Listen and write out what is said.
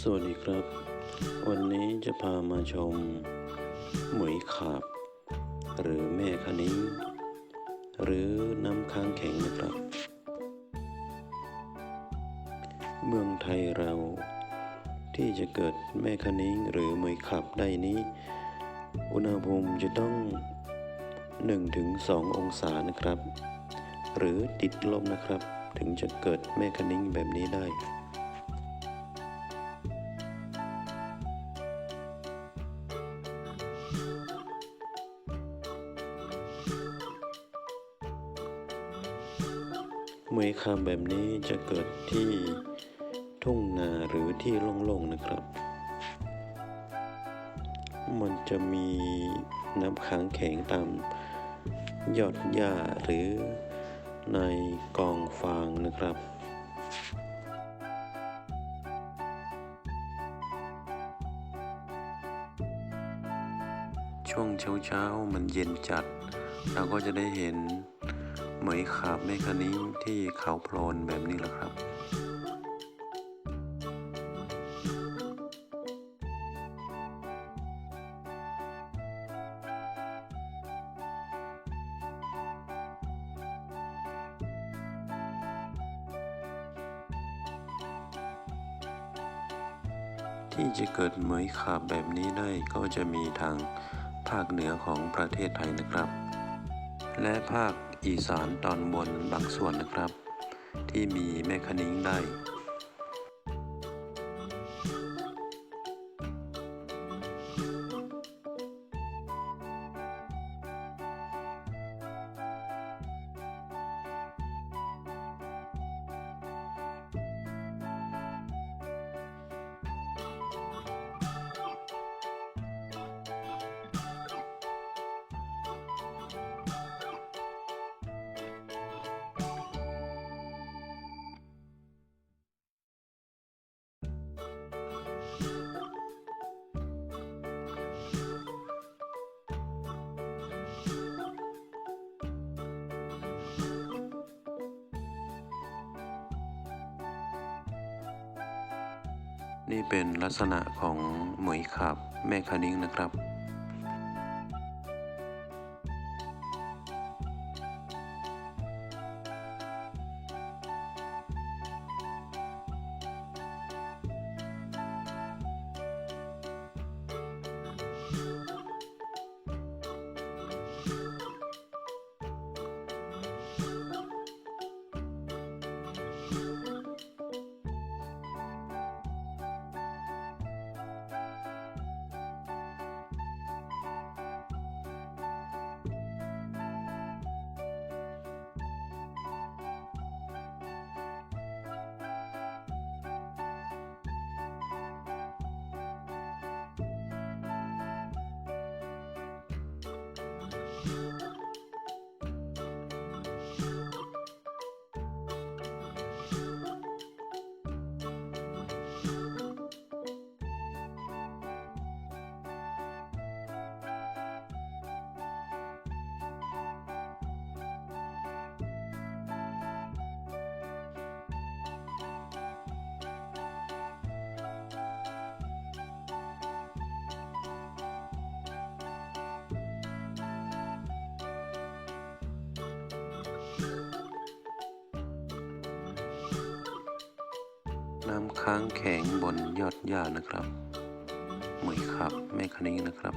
สวัสดีครับ วันนี้จะพามาชม หมวยขาบ หรือแม่คะนิ้งหรือน้ำค้างแข็งนะครับ เมืองไทยเราที่จะเกิดแม่คะนิ้งหรือหมวยขาบได้นี้ อุณหภูมิจะต้อง 1-2 องศานะครับ หรือติดลบนะครับ ถึงจะเกิดแม่คะนิ้งแบบนี้ได้ เมยคามแบบนี้จะเกิดที่ทุ่งนาหรือที่โล่งๆนะครับ มันจะมีน้ำค้างแข็งตามยอดหญ้าหรือในกองฟางนะครับช่วงเช้าๆมันเย็นจัด เราก็จะได้เห็น เหมยขาบแมคานิ้งที่เขาโพลนแบบนี้แหละครับ ที่จะเกิดเหมยขาบแบบนี้ได้ก็จะมีทางภาคเหนือของประเทศไทยนะครับ และภาค อีสานตอนบนบางส่วนนะครับ ที่มีแม่คณิ้งได้ นี่เป็นลักษณะของเหมยขาบแม่คานิ้งนะครับ น้ำค้างแข็งบนยอดหญ้านะครับเหมยขับแม่คณิ้งนะครับ